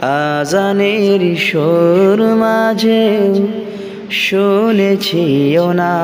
আজানের সুর মাঝে শুনেছি ও না।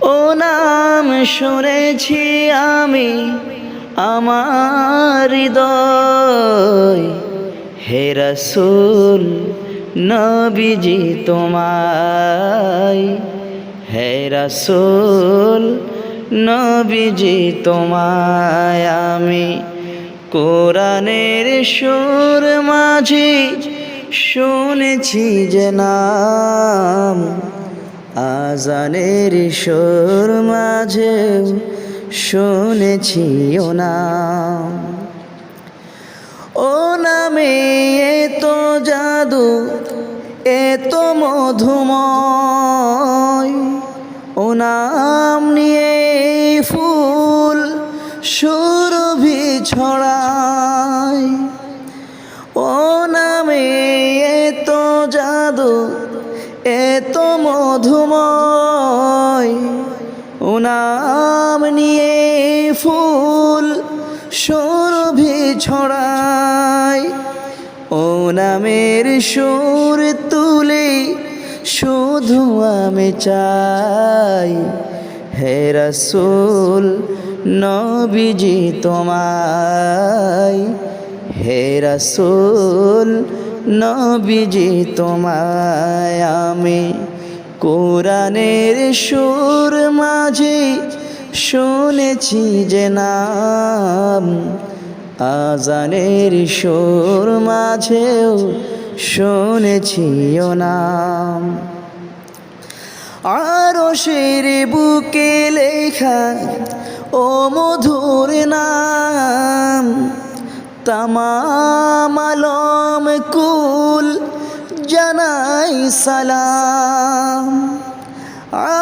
ও নাম শুনেছি আমি আমার হৃদয়। হে রসুল, নবীজি তোমায়। হে রসুল, নবীজি তোমায় আমি কোরআনের সুর মাঝে শুনেছি যে নাম, আজানের সুর মাঝে শুনেছি ও নাম। ও নামে এত জাদু, এত মধুময়। ও নাম নিয়ে ফুল সুরভি ছড়ায় ও নামে এত জাদু, এত মধুময়। ও নাম নিয়ে ফুল সুরভি ছড়ায় ও নামের সুর তুলে শুধু আমি চাই। হে রসুল নবীজি তোমায়, হে রসুল, নবীজি তোমায়, আমি কোরআনের সুর মাঝে শুনেছি যে নাম, আজানের সুর মাঝেও শুনেছি ও নাম। আরও শের বুকে লেখা ও মধুর নাম, তামাম কুল জানাই সালাম।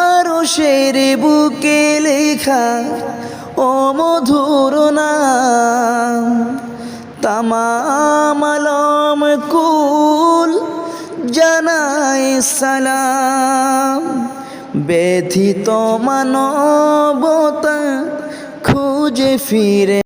আরও শের বুকে লেখা ও মধুর নাম, তামাম কুল জানাই সালাম। ব্যথিত মানবতা খুঁজে ফিরে